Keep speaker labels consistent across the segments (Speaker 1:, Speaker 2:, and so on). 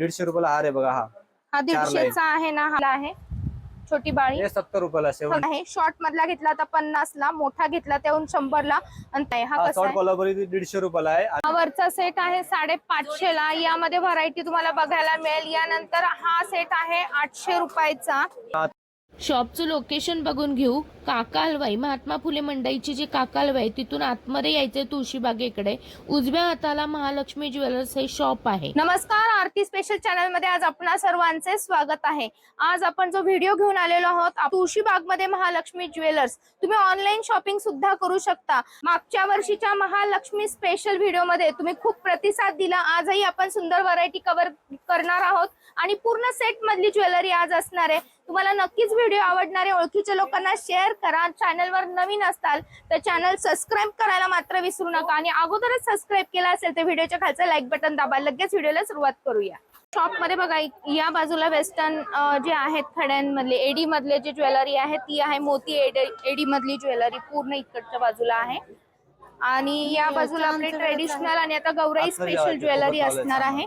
Speaker 1: दीडशे रुपयाला हार आहे बघा हा.
Speaker 2: हा. दीडशेचा आहे ना हा आहे. छोटी बाळी.
Speaker 1: हे सत्तर रुपयाला सेवन
Speaker 2: आहे. शॉर्ट मधला घेतला तर पन्नास ला मोठा घेतला त्याहून शंभर ला आणि हा कसा
Speaker 1: शॉर्ट
Speaker 2: आहे?
Speaker 1: कोल्हापुरी दीडशे रुपयाला आहे.
Speaker 2: हा वरचा सेट आहे साडेपाचशे ला यामध्ये व्हरायटी तुम्हाला बघायला मिळेल. यानंतर हा सेट आहे आठशे रुपयाचा.
Speaker 3: शॉपचं लोकेशन बघून घेऊ. काकालवाई महात्मा फुले मंडईची जी काकालवाई तिथून आतमध्ये यायचंय तुळशीबागेकडे उजव्या हाताला महालक्ष्मी ज्वेलर्स हे शॉप आहे.
Speaker 2: नमस्कार आरती स्पेशल चॅनलमध्ये आज आपणा सर्वांचे स्वागत आहे. आज आपण जो व्हिडिओ घेऊन आलेलो आहोत तुळशीबागमध्ये महालक्ष्मी ज्वेलर्स. तुम्ही ऑनलाईन शॉपिंग सुद्धा करू शकता. मागच्या वर्षीच्या महालक्ष्मी स्पेशल व्हिडिओमध्ये तुम्ही खूप प्रतिसाद दिला. आजही आपण सुंदर व्हरायटी कव्हर करणार आहोत आणि पूर्ण सेट मधली ज्वेलरी आज असणार आहे. तुम्हाला नक्कीच व्हिडिओ आवडणारे ओळखीच्या लोकांना शेअर करा. चॅनलवर नवीन असताल तर चॅनल सबस्क्राईब करायला मात्र विसरू नका आणि अगोदरच सबस्क्राईब केला असेल तर व्हिडिओच्या खालचं लाईक बटन दाबा. लगेच व्हिडिओला सुरुवात करूया. शॉपमध्ये बघा या बाजूला वेस्टर्न जे आहेत खड्यांमधले एडी मधले जे ज्वेलरी आहे ती आहे मोती एडी एडी मधली ज्वेलरी पूर्ण इकडच्या बाजूला आहे. आणि या बाजूला आपली ट्रेडिशनल आणि आता गौराई स्पेशल ज्वेलरी असणार आहे.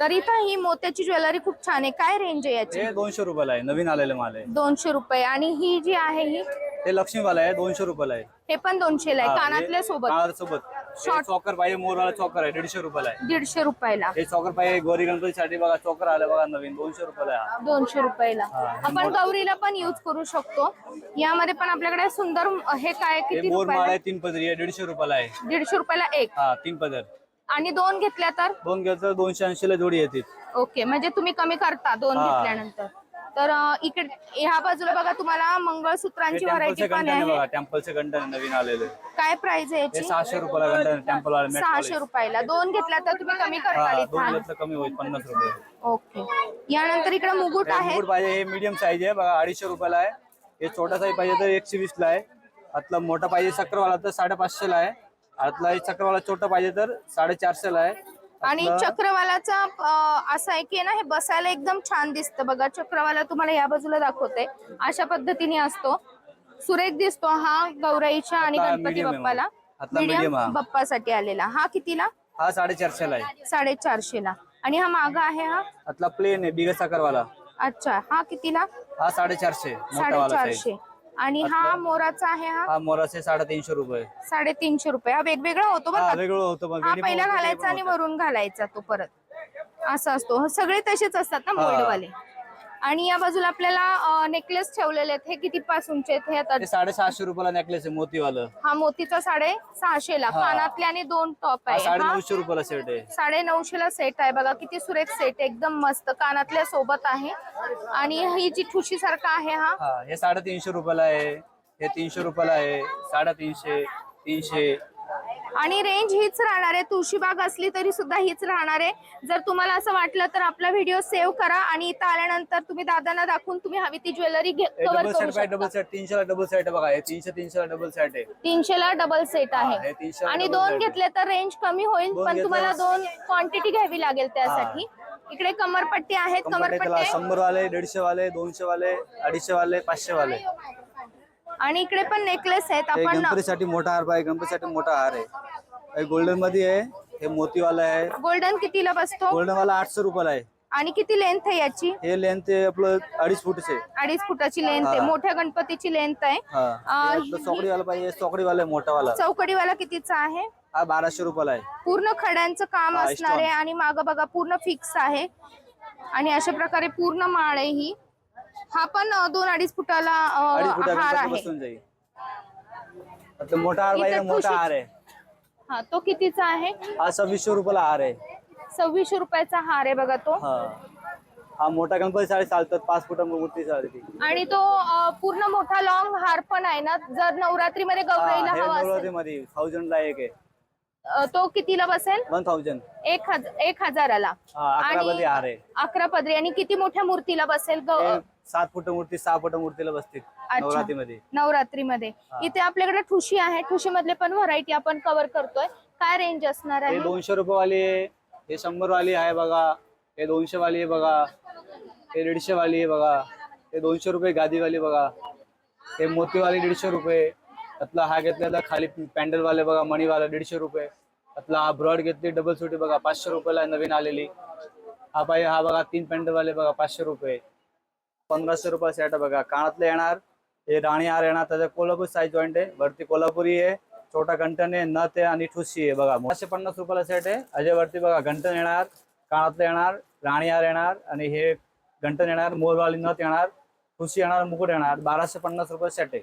Speaker 2: तर इथं ही मोत्याची ज्वेलरी खूप छान आहे. काय रेंज आहे याची?
Speaker 1: हे दोनशे रुपयाला आहे. नवीन आलेले माल आहे.
Speaker 2: दोनशे रुपये. आणि ही जी आहे ही?
Speaker 1: ते लक्ष्मीवाला आहे. दोनशे रुपयाला आहे.
Speaker 2: हे पण दोनशे ला आहे.
Speaker 1: हा, हे
Speaker 2: कानातल्या सोबत.
Speaker 1: कानासोबत
Speaker 2: Short.
Speaker 1: चॉकर पाहिजे मोरवाला चॉकर आहे. दीडशे रुपयाला आहे.
Speaker 2: दीडशे रुपयाला.
Speaker 1: हे चॉकर पाहिजे गोरी गणपतीसाठी बघा चॉकर आलं बघा नवीन. दोनशे रुपयाला आहे हा.
Speaker 2: दोनशे रुपयाला.
Speaker 1: हा, हे
Speaker 2: आपण गौरीला पण युज करू शकतो. यामध्ये पण आपल्याकडे सुंदर हे काय
Speaker 1: हे
Speaker 2: किती
Speaker 1: मोर माळ
Speaker 2: रुपयाला
Speaker 1: आहे? तीन पदरी आहे. दीडशे रुपयाला आहे.
Speaker 2: दीडशे रुपयाला एक.
Speaker 1: हा तीन पदर.
Speaker 2: आणि दोन घेतल्या तर?
Speaker 1: दोन घ्यायचं दोनशे ऐंशी ला जोडी येते.
Speaker 2: ओके म्हणजे तुम्ही कमी करता दोन
Speaker 1: हा.
Speaker 2: घेतल्यानंतर. तर अं, इकडे ह्या बाजूला बघा तुम्हाला मंगळसूत्रांची व्हरायटी पण
Speaker 1: आहे. टेम्पलचे गंठन नवीन आलेले.
Speaker 2: काय प्राइस आहे
Speaker 1: हे
Speaker 2: याची
Speaker 1: सहाशे रुपयाला गंठन टेम्पल
Speaker 2: सहाशे रुपयाला. दोन घेतल्या तर तुम्ही कमी
Speaker 1: हा
Speaker 2: करता
Speaker 1: दोन
Speaker 2: इथं
Speaker 1: घेतलं कमी होईल पन्नास रुपये.
Speaker 2: ओके. यानंतर इकडे मुकुट
Speaker 1: हे
Speaker 2: आहे.
Speaker 1: मुकुट पाहिजे हे मीडियम साईज आहे बघा अडीचशे रुपयाला आहे. हे छोटा साईज पाहिजे तर एकशे वीस ला आहे. आतला मोठा पाहिजे चक्रवाला तर साडेपाचशे ला आहे. आतला चक्रवाला छोटा पाहिजे तर साडेचारशे ला आहे.
Speaker 2: आणि चक्रवालाचा असं आहे की ना हे बसायला एकदम छान दिसतं. बघा चक्रवाला तुम्हाला या बाजूला दाखवते. अशा पद्धतीने असतो. सुरेख दिसतो हा गौराईच्या आणि गणपती बाप्पाला. बाप्पासाठी आलेला. हा कितीला?
Speaker 1: हा साडेचारशे ला आहे.
Speaker 2: साडेचारशे ला आणि हा मागा आहे हा?
Speaker 1: आतला प्लेन आहे साखरवाला.
Speaker 2: अच्छा. हा कितीला?
Speaker 1: हा साडेचारशे
Speaker 2: साडेचारशे. आणि हा मोराचा आहे हा?
Speaker 1: हा मोराचे साडेतीनशे रुपये.
Speaker 2: साडेतीनशे रुपये. हा वेगवेगळा होतो
Speaker 1: हा
Speaker 2: बघा
Speaker 1: वेगळं होतं
Speaker 2: हा
Speaker 1: पण
Speaker 2: पहिला घालायचा आणि. वरून घालायचा तो परत. असं असतो. सगळे तसेच असतात ना
Speaker 1: हा.
Speaker 2: मोल्डवाले. आणि या बाजूला आपल्याला नेकलेस ठेवलेले आहेत. हे किती पासूनचे आहेत? हे आता
Speaker 1: ते साडेसहाशे रुपयाला नेकलेस आहे मोतीवालं.
Speaker 2: हा मोतीचा साडे सहाशे ला
Speaker 1: हा.
Speaker 2: कानातले आणि दोन टॉप
Speaker 1: हा
Speaker 2: आहे.
Speaker 1: साडे
Speaker 2: हा?
Speaker 1: नऊशे रुपयाला सेट आहे.
Speaker 2: साडे नऊशे ला सेट आहे. बघा किती सुरेख सेट एकदम मस्त. कानातल्या सोबत आहे. आणि ही जी ठुशी सारखा आहे हा?
Speaker 1: हा हे साडेतीनशे रुपयाला आहे. हे तीनशे रुपयाला आहे. साडेतीनशे तीनशे.
Speaker 2: आणि रेंज हीच राहणार आहे. तुळशीबाग असली तरी सुद्धा हीच राहणार आहे. जर तुम्हाला असं वाटलं तर आपला व्हिडिओ सेव्ह करा आणि इथं आल्यानंतर तुम्ही दादांना दाखवून तुम्ही हवी ती ज्वेलरी कव्हर
Speaker 1: डबल
Speaker 2: करू
Speaker 1: सेट पाहिजे
Speaker 2: शकता.
Speaker 1: डबल सेट तीनशेला डबल सेट आहे बघा. हे तीनशे तीनशेला डबल सेट आहे.
Speaker 2: तीनशे ला डबल सेट
Speaker 1: हा,
Speaker 2: आहे.
Speaker 1: हे 300 ला
Speaker 2: आणि
Speaker 1: double
Speaker 2: दोन
Speaker 1: set आहे.
Speaker 2: घेतले तर रेंज कमी होईल
Speaker 1: दोन
Speaker 2: पण
Speaker 1: घेतल्यास-
Speaker 2: तुम्हाला दोन क्वांटिटी घ्यावी लागेल त्यासाठी. इकडे कमरपट्टी आहेत
Speaker 1: कंपनी त्याला
Speaker 2: कमरपट्टी
Speaker 1: शंभर वाले दीडशे वाले दोनशे वाले अडीचशे वाले पाचशे वाले
Speaker 2: आणि इकडे पण नेकलेस आहेत.
Speaker 1: हे
Speaker 2: आपण
Speaker 1: गणपतीसाठी मोठा हार पाहिजे. गणपतीसाठी मोठा हार आहे. गोल्डनमध्ये आहे. हे मोतीवाला आहे.
Speaker 2: गोल्डन कितीला बसतो?
Speaker 1: गोल्डन वाला आठशे रुपयाला आहे.
Speaker 2: आणि किती लेंथ आहे याची?
Speaker 1: हे लेंथ आपलं अडीच फुटचे
Speaker 2: अडीच फुटाची लेंथ आहे.
Speaker 1: हा.
Speaker 2: मोठ्या गणपतीची लेंथ आहे.
Speaker 1: हा.
Speaker 2: अं,
Speaker 1: हे आपलं चौकडी वाला पाहिजे. चौकडी वाला आहे मोठा वाला
Speaker 2: चौकडीवाला कितीचा आहे?
Speaker 1: हा बाराशे रुपयाला आहे.
Speaker 2: पूर्ण खड्यांचं काम
Speaker 1: हा,
Speaker 2: असणार आहे. आणि माग बघा पूर्ण फिक्स आहे. आणि अशा प्रकारे पूर्ण माळ आहे ही. हा पण अं, दोन अडीच फुटाला अं,
Speaker 1: अडीच फुटा
Speaker 2: हार आहे.
Speaker 1: बसून जाईल. आता मोठा हार पाहिजे
Speaker 2: इथं
Speaker 1: मोठा हार आहे.
Speaker 2: हा तो कितीचा आहे?
Speaker 1: हा सव्वीसशे रुपयाला हार आहे.
Speaker 2: सव्वीसशे रुपयाचा हार आहे बघा तो.
Speaker 1: हा. हा मोठा गणपती साडी चालतात पाच फुटा मूर्ती चालते
Speaker 2: आणि तो अं, पूर्ण मोठा लॉंग हार पण आहे ना? जर नवरात्रीमध्ये गौराईला हवा असेल.
Speaker 1: मध्ये थाउजंड ला एक आहे.
Speaker 2: अं, तो कितीला बसेल?
Speaker 1: वन थाउजंड
Speaker 2: एक हजार एक हजाराला.
Speaker 1: हा अकरा मध्ये हार आहे.
Speaker 2: अकरा पदरी आणि किती मोठ्या मूर्तीला बसेल? गौ-
Speaker 1: सात फुट मूर्ती सहा फुट मूर्तीला बसतील नवरात्रीमध्ये.
Speaker 2: नवरात्रीमध्ये. इथे आपल्याकडे ठुशी आहे. ठुशी मधले पण व्हरायटी आपण कव्हर करतोय. काय रेंज असणार
Speaker 1: हे
Speaker 2: आहे
Speaker 1: दोनशे रुपये वाली आहे. हे शंभर वाली आहे बघा. हे दोनशे वाली आहे बघा. हे दीडशे वाली आहे बघा. हे दोनशे रुपये गादीवाली बघा. हे मोतीवाली दीडशे रुपये. त्यातला हा घेतलेला खाली पॅन्डल वाले बघा मणीवाला दीडशे रुपये. त्यातला हा ब्रॉड घेतली डबल सुटी बघा पाचशे रुपयाला आहे नवीन आलेली. हा पाहिजे हा बघा तीन पेंडवाले बघा पाचशे रुपये. पंधराशे रुपये सेट बघा. कानातले येणार हे राणी हार येणार त्याचा कोल्हापूर साईज जॉईंट आहे. वरती कोल्हापुरी आहे छोटा घंटन आहे नथ आहे आणि ठुशी आहे बघा. पाचशे पन्नास रुपयाला सेट आहे. अजय वरती बघा घंटन येणार कानातले येणार राणी हार येणार आणि हे घंटन येणार मोरवाली नथ येणार ठुशी येणार मुकुट येणार. बाराशे पन्नास रुपये सेट आहे.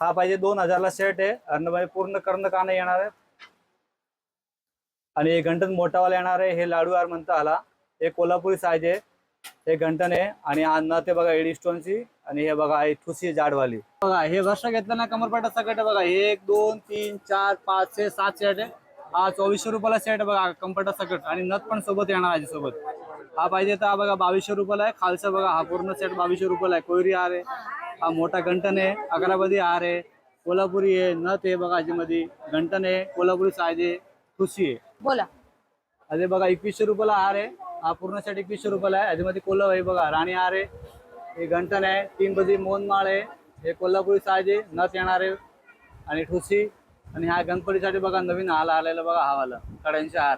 Speaker 1: हा पाहिजे दोन हजारला सेट आहे. अर्णबाई पूर्ण कर्ण कान येणार आहे आणि हे घंटन मोठावाला येणार आहे हे लाडू हार म्हणता आला हे कोल्हापुरी साईज आहे. हे गंटन आहे. आणि हा नथ आहे बघा एडी स्टोनची आणि हे बघा ही ठुसी जाडवाली. बघा हे वर्ष घेतलं ना कमरपाटा सकट आहे बघा. एक दोन तीन चार पाच छे सात सेट आहे. हा चोवीसशे रुपयाला सेट आहे बघा कमरपाटा सकट आणि नथ पण सोबत येणार आहे सोबत हा पाहिजे तर हा बघा बावीसशे रुपयाला आहे. खालचा बघा हा पूर्ण सेट बावीसशे रुपयाला आहे. कोयरी हार आहे. हा मोठा गंटन आहे. अकराबदी हार आहे. कोल्हापुरी आहे. नथ आहे बघा ह्याच्यामध्ये गंटन आहे. कोल्हापुरी साईज आहे. ठुसी आहे.
Speaker 2: बोला.
Speaker 1: अरे बघा एकवीसशे रुपयाला हार आहे. हा पूर्ण सेट एकवीसशे रुपयाला आहे. याच्यामध्ये कोल्हा आहे बघा. राणी हार आहे. हे गंटन आहे. तीन बजी मोहनमाळ आहे. हे कोल्हापुरी साज आहे. नथ येणार आहे. आणि ठुसी. आणि हा गणपतीसाठी बघा नवीन हाल आलेला बघा हा वाला कड्यांचे हार.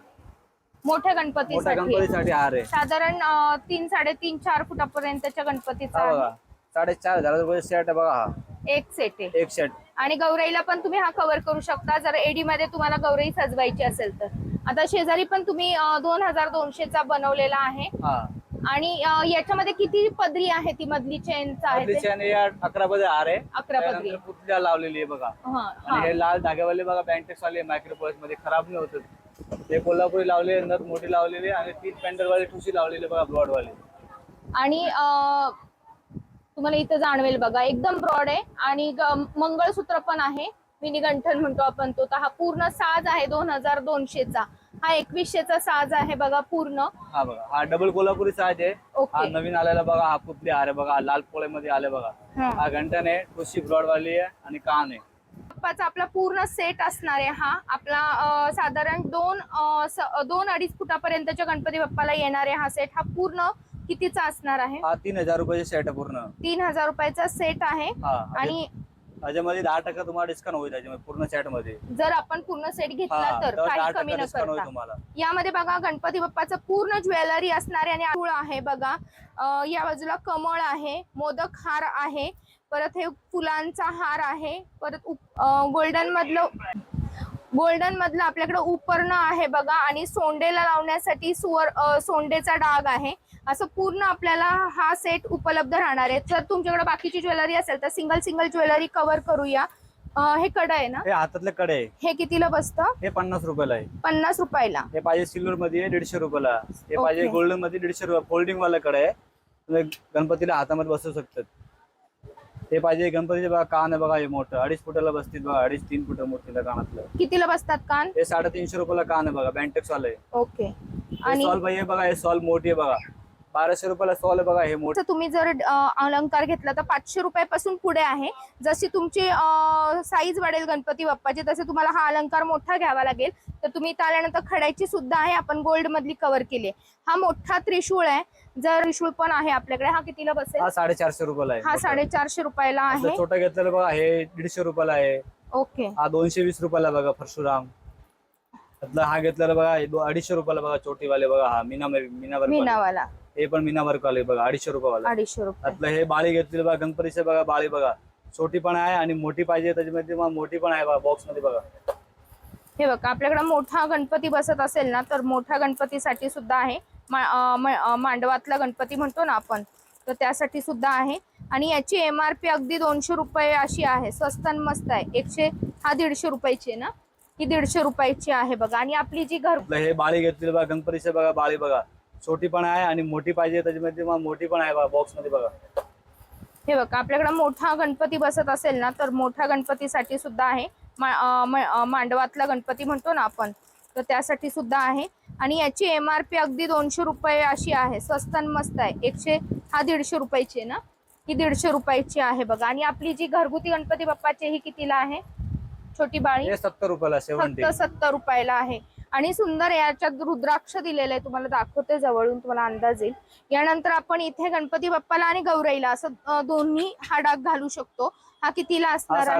Speaker 2: मोठ्या
Speaker 1: मोठ्या
Speaker 2: गणपतीसाठी
Speaker 1: गणपतीसाठी हार आहे.
Speaker 2: साधारण अं, तीन साडेतीन चार फुटापर्यंतच्या गणपतीचा
Speaker 1: हा
Speaker 2: आहे.
Speaker 1: बघा साडेचार हजार रुपये सेट आहे बघा हा.
Speaker 2: एक सेट आहे.
Speaker 1: एक सेट
Speaker 2: आणि गौराईला पण तुम्ही हा कव्हर करू शकता. जर एडी मध्ये तुम्हाला गौराई सजवायची असेल तर. आता शेजारी पण तुम्ही दोन हजार दोनशेचा बनवलेला आहे. आणि याच्यामध्ये किती पदरी आहे ती मधली चेनचा आहे?
Speaker 1: चॅन हे अकरा मध्ये हार आहे.
Speaker 2: अकरा पदरी.
Speaker 1: लावलेली आहे बघा.
Speaker 2: हा.
Speaker 1: आणि लाल धाग्यावाले बघा बँटेक्स वाले मायक्रोपॉलिसमध्ये खराब नाही होत. ते कोल्हापुरी लावले नथ मोठी लावलेली आणि तीन पॅन्डल वाले ठुशी लावलेले बघा ब्रॉड वाले.
Speaker 2: आणि तुम्हाला इथं जाणवेल बघा एकदम ब्रॉड आहे आणि मंगळसूत्र पण आहे. मिनी गंठन म्हणतो आपण तो. तर हा पूर्ण साज आहे दोन हजार दोनशेचा. हा एकवीसशेचा साज आहे बघा पूर्ण.
Speaker 1: हा बघा हा डबल कोल्हापुरी साज आहे.
Speaker 2: ओके.
Speaker 1: हा नवीन आलेला बघा हा पुतली हार आहे बघा लाल पोळे मध्ये आले बघा.
Speaker 2: हा.
Speaker 1: हा घंटन आहे ठुशी ब्रॉड वाली आहे आणि कान आहे.
Speaker 2: बाप्पाचा आपला पूर्ण सेट असणार आहे हा. आपला अं, साधारण दोन अं, स- दोन अडीच फुटापर्यंतच्या गणपती बाप्पाला येणार आहे हा सेट. हा पूर्ण कितीचा असणार आहे?
Speaker 1: हा तीन हजार रुपयाचे सेट आहे पूर्ण.
Speaker 2: तीन हजार रुपयाचा सेट आहे.
Speaker 1: हा
Speaker 2: आणि
Speaker 1: त्याच्यामध्ये दहा टक्का तुम्हाला डिस्काउंट होईल त्याच्यामध्ये पूर्ण सेटमध्ये.
Speaker 2: जर आपण पूर्ण सेट घेतला तर कमी
Speaker 1: टक्का
Speaker 2: न
Speaker 1: डिस्काउंट होईल
Speaker 2: करता.
Speaker 1: तुम्हाला.
Speaker 2: यामध्ये बघा गणपती बाप्पाचं पूर्ण ज्वेलरी असणार आणि आठुळ आहे बघा. अं, या बाजूला कमळ आहे मोदक हार आहे परत हे फुलांचा हार आहे परत गोल्डन मधलं गोल्डन मधलं आपल्याकडे उपरणं आहे बघा आणि सोंडेला लावण्यासाठी सुवर सोंडेचा डाग आहे. असं पूर्ण आपल्याला हा सेट उपलब्ध राहणार आहे. जर तुमच्याकडे बाकीची ज्वेलरी असेल तर सिंगल सिंगल ज्वेलरी कव्हर करूया. अं, हे कड आहे ना?
Speaker 1: हे हातातले कडे आहे.
Speaker 2: हे कितीला बसतं?
Speaker 1: हे पन्नास रुपयाला आहे.
Speaker 2: पन्नास रुपयाला.
Speaker 1: हे पाहिजे सिल्वर मध्ये दीडशे रुपयाला. हे. पाहिजे गोल्डनमध्ये दीडशे रुपये. फोल्डिंग वाला कडे आहे. तुम्ही गणपतीला हातामध्ये बसवू शकतात. हे पाहिजे गणपतीचे बघा कान आहे बघा हे मोठं. अडीच फुटाला बसतील बघा अडीच तीन फुट मोठीला कानातलं.
Speaker 2: कितीला बसतात कान?
Speaker 1: हे साडेतीनशे रुपयाला कान आहे बघा बँटेक्स वाला. आहे
Speaker 2: ओके.
Speaker 1: हे
Speaker 2: आणि
Speaker 1: सॉल पाहिजे बघा हे सॉल मोठी आहे बघा. बाराशे रुपयाला आहे बघा हे मोठं.
Speaker 2: तुम्ही जर अलंकार घेतला तर पाचशे रुपयापासून पुढे आहे. जशी तुमची साईज वाढेल गणपती बाप्पाची तसे तुम्हाला हा अलंकार मोठा घ्यावा लागेल. तर तुम्ही आल्यानंतर खड्याची सुद्धा आहे आपण गोल्ड मधली कव्हर केली. हा मोठा त्रिशूळ आहे. जर त्रिशूळ पण आहे आपल्याकडे हा कितीला बसेल?
Speaker 1: हा साडेचारशे रुपयाला आहे.
Speaker 2: हा. साडेचारशे रुपयाला आहे.
Speaker 1: छोटा घेतलेला बघा हे दीडशे रुपयाला आहे.
Speaker 2: ओके.
Speaker 1: हा दोनशे वीस रुपयाला बघा परशुराम. हा घेतलेला बघा अडीचशे रुपयाला बघा छोटीवाले बघा हा मीना
Speaker 2: मीनावाला
Speaker 1: हे पण मीना वर्क वाले बघा अडीचशे रुपयावाला
Speaker 2: अडीचशे रुपये.
Speaker 1: त्यातलं हे बाळी घेतलेली बघा गणपतीचे बघा बाळी बघा. छोटी पण आहे आणि मोठी पाहिजे त्याच्यामध्ये मोठी पण आहे बघा बॉक्समध्ये बघा.
Speaker 2: हे बघा आपल्याकडे मोठा गणपती बसत असेल ना तर मोठ्या गणपतीसाठी सुद्धा आहे. मांडवातला गणपती म्हणतो ना आपण तर त्यासाठी सुद्धा आहे. आणि याची एम आर पी अगदी दोनशे रुपये अशी आहे. स्वस्त आणि मस्त आहे. एकशे हा दीडशे रुपयाची आहे ना? ही दीडशे रुपयाची आहे बघा. आणि आपली जी घर
Speaker 1: हे बाळी घेतलेली बघा गणपतीचे बघा बाळी बघा. छोटी पण आहे आणि मोठी पाहिजे त्याच्यामध्ये मग मोठी पण आहे बॉक्समध्ये बघा.
Speaker 2: हे बघा आपल्याकडे मोठा गणपती बसत असेल ना तर मोठ्या गणपतीसाठी सुद्धा आहे. मांडवातला गणपती म्हणतो ना आपण तर त्यासाठी सुद्धा आहे. आणि याची एम आर पी अगदी दोनशे रुपये अशी आहे. स्वस्त आणि मस्त आहे. एकशे हा दीडशे रुपयाची आहे ना? ही दीडशे रुपयाची आहे बघा. आणि आपली जी घरगुती गणपती बाप्पाची ही कितीला आहे? छोटी बाळी?
Speaker 1: सत्तर रुपयाला
Speaker 2: सत्तर रुपयाला आहे. आणि सुंदर याच्यात रुद्राक्ष दिलेलं आहे तुम्हाला दाखवते जवळून तुम्हाला अंदाज येईल. यानंतर आपण इथे गणपती बाप्पाला आणि गौराईला असं दोन्ही हा डाग घालू शकतो. हा कितीला असणार आहे?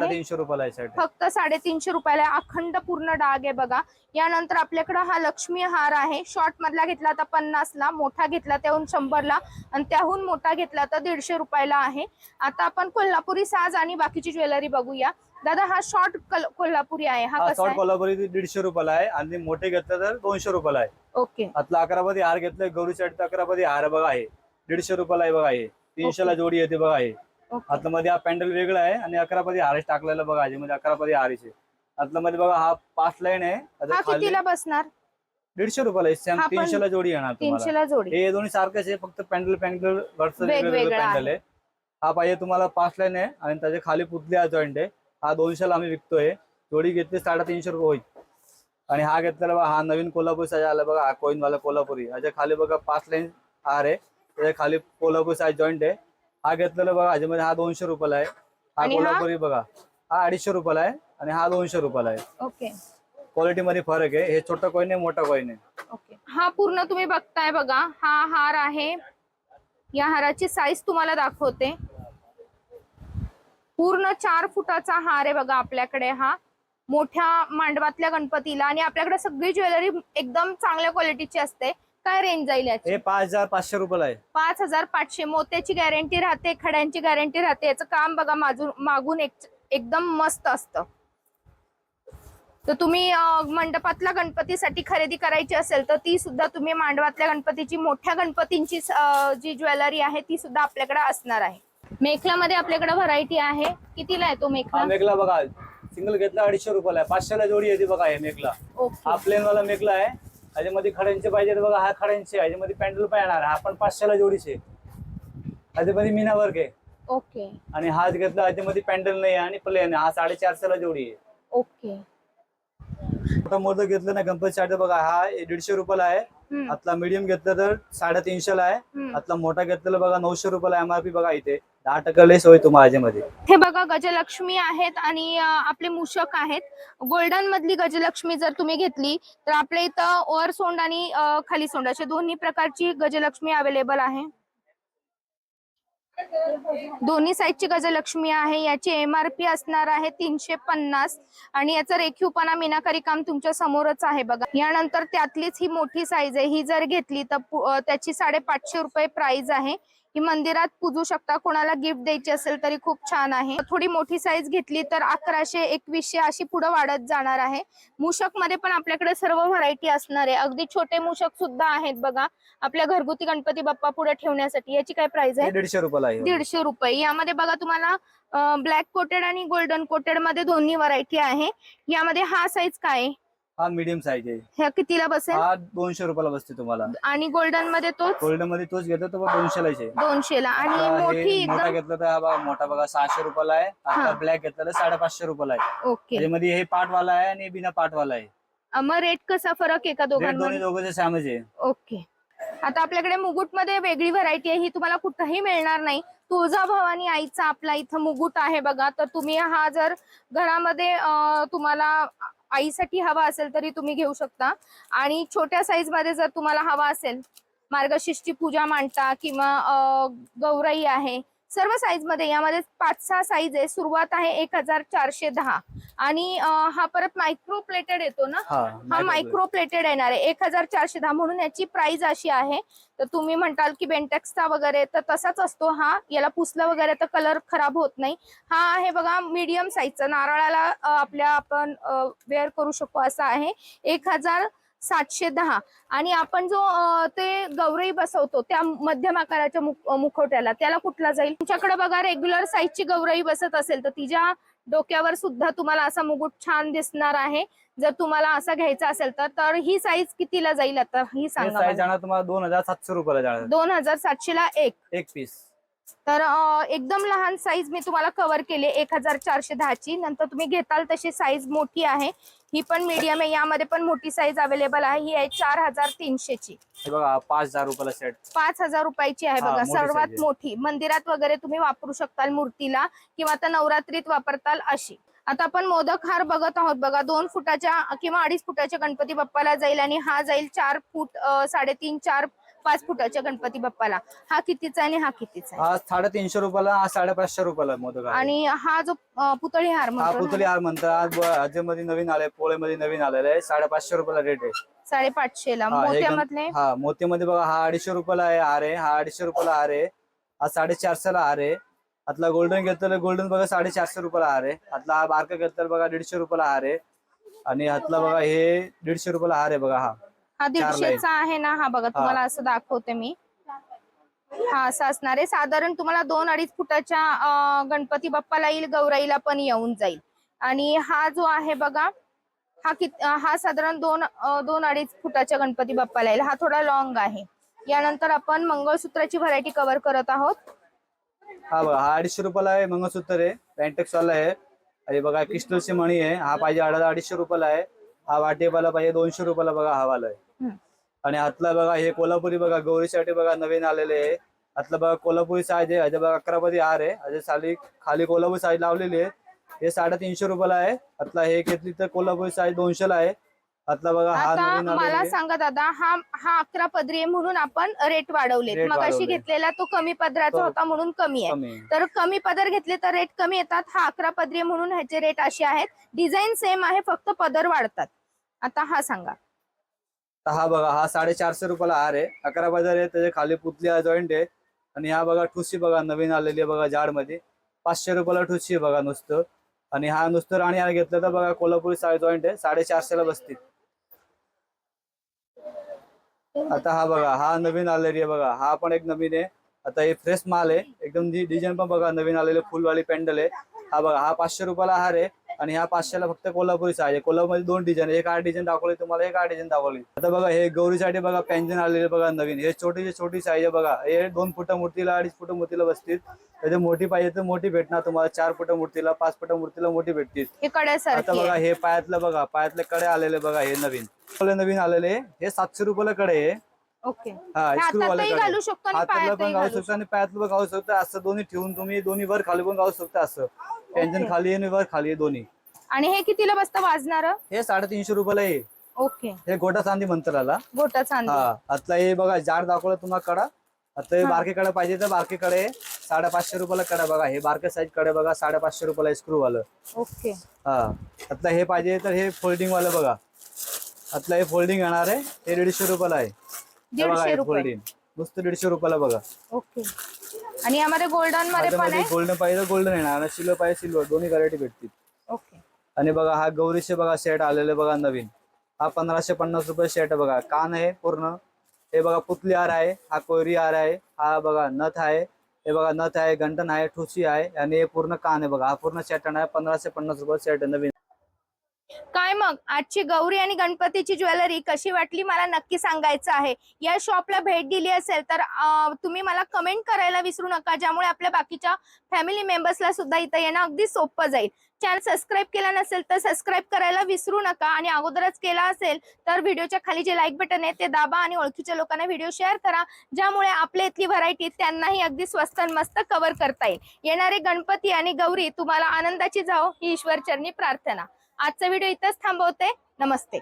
Speaker 2: फक्त साडेतीनशे रुपयाला. अखंड पूर्ण डाग आहे बघा. यानंतर आपल्याकडे हा लक्ष्मी हार आहे. शॉर्ट मधला घेतला तर पन्नासला मोठा घेतला त्याहून शंभरला आणि त्याहून मोठा घेतला तर दीडशे रुपयाला आहे. आता आपण कोल्हापुरी साज आणि बाकीची ज्वेलरी बघूया. दादा हा शॉर्ट कोल्हापुरी आहे हा
Speaker 1: हा
Speaker 2: कसा
Speaker 1: शॉर्ट
Speaker 2: आहे?
Speaker 1: कोल्हापुरी दीडशे रुपयाला आहे आणि मोठे घेतलं तर दोनशे रुपयाला आहे.
Speaker 2: ओके.
Speaker 1: आतला अकरापती हार घेतलाय गौरी सेट अकरापती हार बघा आहे. दीडशे रुपयाला आहे बघा हे. तीनशेला जोडी येते बघा हे.
Speaker 2: ओके.
Speaker 1: आतला मध्ये हा पॅन्डल वेगळा आहे आणि अकरापती हार टाकलेला बघा आहे. म्हणजे अकरापती हारीचे आतला मध्ये बघा हा पाच लाईन आहे. आता
Speaker 2: हा
Speaker 1: खाली
Speaker 2: कितीला बसणार?
Speaker 1: दीडशे रुपयाला आहे. सेम
Speaker 2: हा पण
Speaker 1: तीनशेला जोडी येणार तुम्हाला.
Speaker 2: तीनशेला जोडी.
Speaker 1: हे दोन्ही सारखेच आहे. फक्त पॅन्डल पॅन्डल वरचं
Speaker 2: वेगवेगळं
Speaker 1: पॅन्डल आहे. हा पाहिजे तुम्हाला पाच लाईन आहे आणि त्याच्याखाली पुतली जॉईंट आहे. हा दोनशेला आम्ही विकतोय. जोडी घेतली साडेतीनशे रुपये होईल. आणि हा घेतलेला बघा हा नवीन कोल्हापूर साईज आला बघा हा कोईन वाला कोल्हापुरी. ह्याच्या खाली बघा पाच लाईन हार आहे. त्याच्याखाली कोल्हापूर साईज जॉईंट आहे. हा घेतलेला बघा ह्याच्यामध्ये हा दोनशे रुपयाला आहे. हा
Speaker 2: हा?
Speaker 1: कोल्हापुरी बघा. हा अडीचशे रुपयाला आहे आणि हा दोनशे रुपयाला आहे.
Speaker 2: ओके.
Speaker 1: क्वालिटी मध्ये फरक आहे. हे छोटा कॉईन आहे मोठा कॉईन आहे.
Speaker 2: ओके. हा पूर्ण तुम्ही बघताय बघा. हा हार आहे. या हाराची साईज तुम्हाला दाखवते. पूर्ण चार फुटाचा हार आहे बघा आपल्याकडे हा. मोठ्या मांडवातल्या गणपतीला आणि आपल्याकडे सगळी ज्वेलरी एकदम चांगल्या क्वालिटीची असते. काय रेंज जाईल याची?
Speaker 1: हे पाच हजार पाचशे रुपयाला आहे.
Speaker 2: पाच हजार पाचशे. मोत्याची गॅरंटी राहते खड्यांची गॅरंटी राहते. याचं काम बघा माजून मागून एक एकदम मस्त असतं. तर तुम्ही अं, मंडपातल्या गणपतीसाठी खरेदी करायची असेल तर ती सुद्धा तुम्ही मांडवातल्या गणपतीची मोठ्या गणपतींची अं, जी ज्वेलरी आहे ती सुद्धा आपल्याकडे असणार आहे. मेखलामध्ये आपल्याकडे व्हरायटी आहे. कितीला आहे तो
Speaker 1: हा
Speaker 2: मेखला
Speaker 1: मेकला बघा सिंगल घेतला अडीचशे रुपयाला आहे. पाचशेला जोडी येते बघा हे मेकला हा प्लेन वाला मेकला आहे. ह्याच्यामध्ये खड्यांचे पाहिजे बघा हा खड्यांचे आहे. ह्याच्यामध्ये पॅन्डल पण येणार. हा पण पाचशेला जोडीचे ह्याच्यामध्ये मीना वर्क आहे.
Speaker 2: ओके.
Speaker 1: आणि हा घेतला ह्याच्यामध्ये पॅन्डल नाही आहे आणि प्लेन आहे. हा साडेचारशेला जोडी आहे.
Speaker 2: ओके.
Speaker 1: मोठं घेतलं ना गणपती साठी बघा हा दीडशे रुपयाला आहे.
Speaker 2: हम्म,
Speaker 1: आतला मीडियम घेतलं तर साडेतीनशेला आहे.
Speaker 2: हम्म.
Speaker 1: आतला मोठा घेतलेला बघा नऊशे रुपयाला एमआरपी बघा इथे. दहा टक्का लेस होय तुम्हाला ह्याच्यामध्ये
Speaker 2: हे बघा गजलक्ष्मी आहेत आणि अं, आपले मूषक आहेत. गोल्डन मधली गजलक्ष्मी जर तुम्ही घेतली तर आपल्या इथं ओर सोंड आणि अं, खाली सोंड असे दोन्ही प्रकारची गजलक्ष्मी अवेलेबल आहे. दोन्ही साईजची गजलक्ष्मी आहे. याची एमआरपी असणार आहे तीनशे पन्नास आणि याचा रेखीवपणा मीनाकारी काम तुमच्या समोरच आहे बघा. यानंतर त्यातलीच ही मोठी साईज आहे. ही जर घेतली तर पु- अं, त्याची साडेपाचशे रुपये प्राइस आहे. ही मंदिरात पूजू शकता. कोणाला गिफ्ट द्यायची असेल तरी खूप छान आहे. थोडी मोठी साईज घेतली तर अकराशे एकवीसशे अशी पुढे वाढत जाणार आहे. मूषकमध्ये पण आपल्याकडे सर्व व्हरायटी असणार आहे. अगदी छोटे मूषक सुद्धा आहेत बघा. आपल्या घरगुती गणपती बाप्पा पुढे ठेवण्यासाठी. याची काय प्राइस आहे?
Speaker 1: दीडशे रुपयाला आहे.
Speaker 2: दीडशे रुपये. यामध्ये बघा तुम्हाला ब्लॅक कोटेड आणि गोल्डन कोटेडमध्ये दोन्ही व्हरायटी आहे. यामध्ये हा साईज काय आहे?
Speaker 1: हा मीडियम साईज आहे.
Speaker 2: ह्या कितीला बसेल?
Speaker 1: हा दोनशे रुपयाला बसते तुम्हाला.
Speaker 2: आणि गोल्डनमध्ये तोच?
Speaker 1: गोल्डनमध्ये तोच घेतला तर दोनशेलाच आहे.
Speaker 2: दोनशेला. आणि
Speaker 1: आता
Speaker 2: मोठी
Speaker 1: हे मोठा
Speaker 2: एकदम?
Speaker 1: घेतला तर हा मोठा बघा सहाशे रुपयाला आहे. आता
Speaker 2: हा.
Speaker 1: ब्लॅक घेतला तर साडेपाचशे रुपयाला आहे.
Speaker 2: ओके.
Speaker 1: त्याच्यामध्ये हे पाटवाला आहे आणि बिना पाटवाला आहे.
Speaker 2: मग रेट कसा फरक आहे का
Speaker 1: रेट दोन्ही
Speaker 2: दोघांमध्ये?
Speaker 1: दोघांचे सॅमच आहे.
Speaker 2: ओके. आता आपल्याकडे मुकुटमध्ये वेगळी व्हरायटी आहे ही तुम्हाला कुठंही मिळणार नाही. तुळजाभवानी आईचा आपला इथं मुकुट आहे बघा. तर तुम्ही हा जर घरामध्ये अं, तुम्हाला आईसाठी हवा असेल तरी तुम्ही घेऊ शकता. आणि छोट्या साईजमध्ये जर तुम्हाला हवा असेल मार्गशीर्षची पूजा मांडता किंवा गौराई आहे सर्व साईजमध्ये यामध्ये पाच सहा साईज आहे. सुरुवात आहे एक हजार चारशे दहा. आणि हा परत मायक्रो प्लेटेड येतो ना?
Speaker 1: हा
Speaker 2: मायक्रो प्लेटेड येणार आहे. एक हजार चारशे दहा म्हणून याची प्राइस अशी आहे. तर तुम्ही म्हणताल की बेंटेक्सचा वगैरे तर तसाच असतो हा. याला पुसलं वगैरे तर कलर खराब होत नाही. हा आहे बघा मीडियम साईजचा नारळाला आपल्या आपण वेअर करू शकतो असा आहे. एक हजार सातशे दहा. आणि आपण जो ते गौरई बसवतो त्या मध्यम आकाराच्या मुखवट्याला त्याला कुठला जाईल? तुमच्याकडे बघा रेग्युलर साईजची गौरई बसत असेल तर तिच्या डोक्यावर सुद्धा तुम्हाला असा मुकुट छान दिसणार आहे. जर तुम्हाला असा घ्यायचा असेल तर तर ही साईज कितीला जाईल आता? ही सांगा
Speaker 1: तुम्हाला दोन हजार सातशे रुपयाला जाणार.
Speaker 2: दोन हजार सातशे ला एक.
Speaker 1: एक पीस
Speaker 2: तर एकदम लहान साईज मी तुम्हाला कव्हर केली एक हजार चारशे दहाची. नंतर तुम्ही घेताल तशी साईज मोठी आहे. ही पण मीडियम आहे. यामध्ये पण मोठी साईज अवेलेबल आहे. ही आहे चार हजार तीनशेची.
Speaker 1: हे बघा पाच हजार रुपयाला सेट
Speaker 2: पाच हजार रुपयाची आहे बघा. सर्वात. मोठी. मंदिरात वगैरे तुम्ही वापरू शकताल मूर्तीला किंवा आता नवरात्रीत वापरताल अशी. आता आपण मोदक हार बघत आहोत बघा. दोन फुटाच्या किंवा अडीच फुटाच्या गणपती बाप्पाला जाईल आणि हा जाईल चार फूट साडेतीन चार पाच फुटाच्या गणपती बाप्पाला. हा कितीचा आणि हा कितीचा आहे?
Speaker 1: हा साडेतीनशे रुपयाला हा साडेपाचशे रुपयाला मोदक आहे.
Speaker 2: आणि हा जो अं, पुतळी हार
Speaker 1: हा
Speaker 2: म्हणतो
Speaker 1: पुतळी हार म्हणतात आज मध्ये नवीन आलाय पोळेमध्ये नवीन आलेला आहे. साडेपाचशे रुपयाला रेट आहे.
Speaker 2: साडेपाचशे ला
Speaker 1: हा, हे गण-
Speaker 2: मोत्यामधले?
Speaker 1: हा मोतीमध्ये बघा हा अडीचशे रुपयाला आहे हार आहे. हा अडीचशे रुपयाला हार आहे. हा साडेचारशे ला हार आहे. आतला गोल्डन घेतलं गोल्डन बघा साडेचारशे रुपयाला हार आहे. आतला हा बारका घेतलं बघा दीडशे रुपयाला हार आहे. आणि हातला बघा हे दीडशे रुपयाला हार आहे बघा हा.
Speaker 2: हा. दीडशेचा आहे ना हा बघा तुम्हाला असं दाखवते मी. हा असं असणार आहे. साधारण तुम्हाला दोन अडीच फुटाच्या गणपती बाप्पाला येईल गौराईला पण येऊन जाईल. आणि हा जो आहे बघा हा कित हा साधारण दोन दोन अडीच फुटाच्या गणपती बाप्पाला येईल. हा थोडा लॉंग आहे. यानंतर आपण मंगळसूत्राची व्हरायटी कव्हर करत आहोत.
Speaker 1: हा बघा हा अडीचशे रुपयाला आहे मंगळसूत्र आहे पॅन्टेक्स वाला आहे. आणि बघा क्रिस्टलची मणी आहे हा पाहिजे अडा अडीचशे रुपयाला आहे. हा वाटेवाला पाहिजे दोनशे रुपयाला बघा हा वाला आहे. आणि हातला बघा हे कोल्हापुरी बघा गौरीसाठी बघा नवीन आलेले आहे. हातला बघा कोल्हापुरी साईज आहे. ह्याच्या बघा अकरापती हार आहे. ह्याच्या साली खाली कोल्हापुरी साईज लावलेली आहे. हे साडेतीनशे रुपयाला आहे. हातला हे घेतली तर कोल्हापुरी साईज दोनशेला आहे. हातला बघा हा
Speaker 2: आता
Speaker 1: नवीन आलेला
Speaker 2: मला
Speaker 1: आहे.
Speaker 2: सांगा दादा हा हा अकरा पदरी आहे म्हणून आपण रेट
Speaker 1: Rate
Speaker 2: मग अशी
Speaker 1: वाढवले.
Speaker 2: घेतलेला तो कमी पदराचा होता म्हणून कमी आहे.
Speaker 1: कमी.
Speaker 2: तर कमी पदर घेतले तर रेट कमी येतात. हा अकरा पदरी आहे म्हणून ह्याचे रेट असे आहेत. डिझाईन सेम आहे फक्त पदर वाढतात. आता हा सांगा.
Speaker 1: तर हा बघा हा साडेचारशे रुपयाला हार आहे. अकरा बाजार आहे त्याच्याखाली पुतली जॉईंट आहे. आणि हा बघा ठुशी बघा नवीन आलेली आहे बघा जाडमध्ये पाचशे रुपयाला ठुशी आहे बघा नुसतं. आणि हा नुसतं राणी हार घेतलं तर बघा कोल्हापुरी साडे जॉईंट आहे साडेचारशेला बसतील. आता हा बघा हा नवीन आलेली आहे बघा. हा पण एक नवीन आहे. आता हे फ्रेश माल आहे. एकदम डिझाईन पण बघा नवीन आलेले फुलवाली पॅन्डल आहे. हा बघा हा पाचशे रुपयाला हार आहे. आणि ह्या पाचशेला फक्त कोल्हापुरी आहे कोल्हापूरमध्ये दोन डिझाईन एक आठ डिझाईन दाखवली तुम्हाला एक आठ डिझाईन दाखवली. आता बघा हे गौरीसाठी बघा पेन्शन आलेले बघा नवीन. हे छोटीची छोटी साईज आहे बघा. हे दोन फुटा मूर्तीला अडीच फुटा मूर्तीला बसतील. त्याची मोठी पाहिजे तर मोठी भेटणार तुम्हाला. चार फुटा मूर्तीला पाच फुटा मूर्तीला मोठी भेटतील.
Speaker 2: हे
Speaker 1: आता बघा. हे पायातलं बघा. पायातले कडे आलेले बघा हे नवीन. नवीन आलेले. हे सातशे रुपयाला कडे आहे.
Speaker 2: ओके.
Speaker 1: हा
Speaker 2: हे
Speaker 1: स्क्रू वाले
Speaker 2: हातातही
Speaker 1: कडे
Speaker 2: घालू शकतो आणि
Speaker 1: हातातलं
Speaker 2: पायातही
Speaker 1: पण घालू
Speaker 2: घालू
Speaker 1: शकता आणि पायातलं पण शकता. असं दोन्ही ठेवून तुम्ही दोन्ही वर खाली पण घालू शकता असं. टेन्शन. खाली आणि वर खाली आहे दोन्ही.
Speaker 2: आणि हे कितीला बसतं वाजणार?
Speaker 1: हे साडेतीनशे रुपयाला आहे.
Speaker 2: ओके.
Speaker 1: हे गोटा चांदी म्हणतात याला
Speaker 2: गोटा चांदी.
Speaker 1: हा आता हे बघा जाड दाखवलं तुम्हाला कडा. आता हे
Speaker 2: हा.
Speaker 1: बारके कडे पाहिजे तर बारके कडे साडेपाचशे रुपयाला कडा बघा. हे बारके साईजकडे बघा साडेपाचशे रुपयाला स्क्रू वालं.
Speaker 2: ओके.
Speaker 1: हा आता हे पाहिजे तर हे फोल्डिंग वालं बघा. आता हे फोल्डिंग येणार आहे. हे दीडशे रुपयाला आहे. हे
Speaker 2: दीडशे रुपये.
Speaker 1: नुसतं दीडशे रुपयाला बघा.
Speaker 2: ओके. आणि यामध्ये गोल्डनमध्ये पण आहे?
Speaker 1: गोल्डन पाहिजे गोल्डन येणार आणि सिल्वर पाहिजे सिल्वर दोन्ही व्हरायटी भेटतील.
Speaker 2: ओके.
Speaker 1: आणि बघा हा गौरीचे बघा सेट आलेले बघा नवीन. हा पंधराशे पन्नास रुपये सेट बघा. कान आहे पूर्ण. हे बघा पुतली हार आहे. हा कोयरी हार आहे. हा बघा नथ आहे. हे बघा नथ आहे गंटन आहे ठुसी आहे. आणि हे पूर्ण कान आहे बघा. हा पूर्ण सेट आहे पंधराशे पन्नास रुपये सेट आहे नवीन.
Speaker 2: काय मग? आजची गौरी आणि गणपतीची ज्वेलरी कशी वाटली मला नक्की सांगायचं आहे. या शॉपला भेट दिली असेल तर तुम्ही मला कमेंट करायला विसरू नका ज्यामुळे आपल्या बाकीच्या फॅमिली मेंबर्सला सुद्धा इथं येणं अगदी सोपं जाईल. चॅनल सबस्क्राईब केला नसेल तर सबस्क्राईब करायला विसरू नका आणि अगोदरच केला असेल तर व्हिडिओच्या खाली जे लाईक बटन आहे ते दाबा आणि ओळखीच्या लोकांना व्हिडिओ शेअर करा ज्यामुळे आपल्या इथली व्हरायटी त्यांनाही अगदी स्वस्त आणि मस्त कव्हर करता येईल. येणारे गणपती आणि गौरी तुम्हाला आनंदाची जाओ ही ईश्वरचरणी प्रार्थना. आजचा व्हिडिओ इथंच थांबवते. नमस्ते.